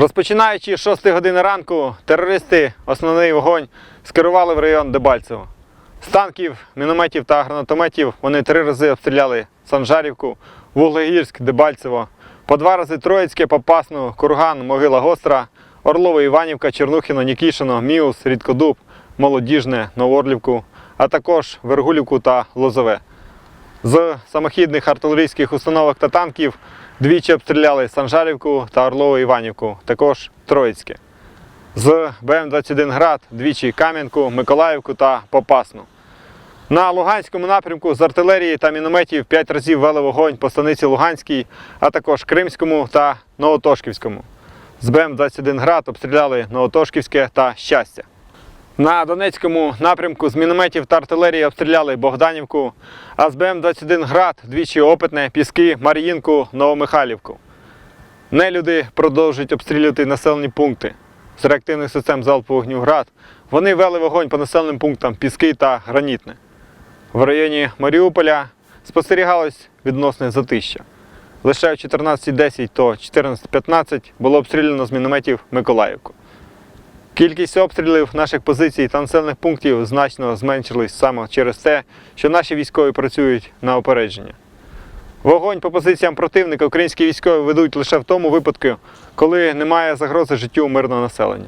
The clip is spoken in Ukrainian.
Розпочинаючи з 6 години ранку, терористи основний вогонь скерували в район Дебальцево. З танків, мінометів та гранатометів вони три рази обстріляли Санжарівку, Вуглегірськ, Дебальцево, по два рази Троїцьке, Попасну, Курган, Могила Гостра, Орлове, Іванівка, Чернухіно, Нікішино, Міус, Рідкодуб, Молодіжне, Новоорлівку, а також Вергулівку та Лозове. З самохідних артилерійських установок та танків двічі обстріляли Санжарівку та Орлову Іванівку, також Троїцьке. З БМ-21 Град двічі Кам'янку, Миколаївку та Попасну. На Луганському напрямку з артилерії та мінометів 5 разів вели вогонь по станиці Луганській, а також Кримському та Новотошківському. З БМ-21 Град обстріляли Новотошківське та Щастя. На Донецькому напрямку з мінометів та артилерії обстріляли Богданівку, а з БМ-21 Град двічі Опитне, Піски, Мар'їнку, Новомихайлівку. Нелюди продовжують обстрілювати населені пункти. З реактивних систем залпового вогню «Град» вони вели вогонь по населеним пунктам Піски та Гранітне. В районі Маріуполя спостерігалось відносне затища. Лише о 14.10 то 14.15 було обстріляно з мінометів Миколаївку. Кількість обстрілів наших позицій та населених пунктів значно зменшилась саме через те, що наші військові працюють на опередження. Вогонь по позиціям противника українські військові ведуть лише в тому випадку, коли немає загрози життю мирного населення.